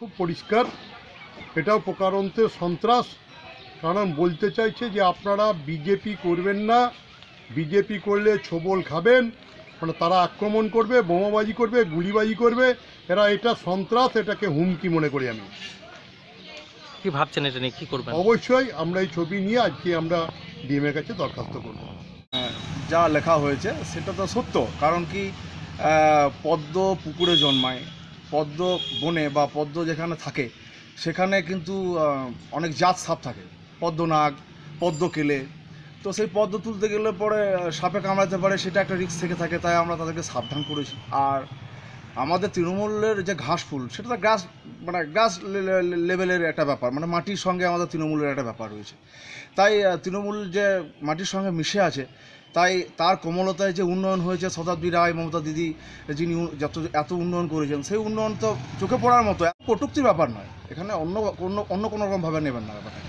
খুব পরিষ্কার। এটাও প্রকারান্তের সন্ত্রাস। কারণ বলতে চাইছে যে আপনারা বিজেপি করবেন না। বিজেপি করলে ছোবল খাবেন। মানে তারা আক্রমণ করবে বোমাবাজি করবে গুলিবাজি করবে। এরা এটা সন্ত্রাস এটাকে হুমকি মনে করি আমি। কি ভাবছেন এটা নিয়ে? কি করবেন? অবশ্যই আমরা এই ছবি নিয়ে আজকে আমরা ডিএমের কাছে দরখাস্ত করব। যা লেখা হয়েছে সেটা তো সত্য। কারণ কি পদ্ম পুকুরে জন্মায়। পদ্ম বনে বা পদ্ম যেখানে থাকে, সেখানে কিন্তু অনেক জাত সাপ থাকে। পদ্ম নাগ পদ্ম কেলে তো সেই পদ্ম তুলতে গেলে পরে সাপে কামড়াতে পারে, সেটা একটা রিস্ক থেকে থাকে, তাই আমরা তাদেরকে সাবধান করেছি। আর আমাদের তৃণমূলের যে ঘাস ফুল, সেটা তো গ্রাস মানে গ্রাস লেভেলের একটা ব্যাপার মানে মাটির সঙ্গে আমাদের তৃণমূলের একটা ব্যাপার রয়েছে। তাই তৃণমূল যে মাটির সঙ্গে মিশে আছে, তাই তার কোমলতায় যে উন্নয়ন হয়েছে শতাব্দী রায়, মমতা দিদি, যিনি যত, এত উন্নয়ন করেছেন, সেই উন্নয়ন তো চোখে পড়ার মতো কটুক্তির ব্যাপার নয়। এখানে অন্য অন্য কোনো রকমভাবে নেবেন না ব্যাপারটা।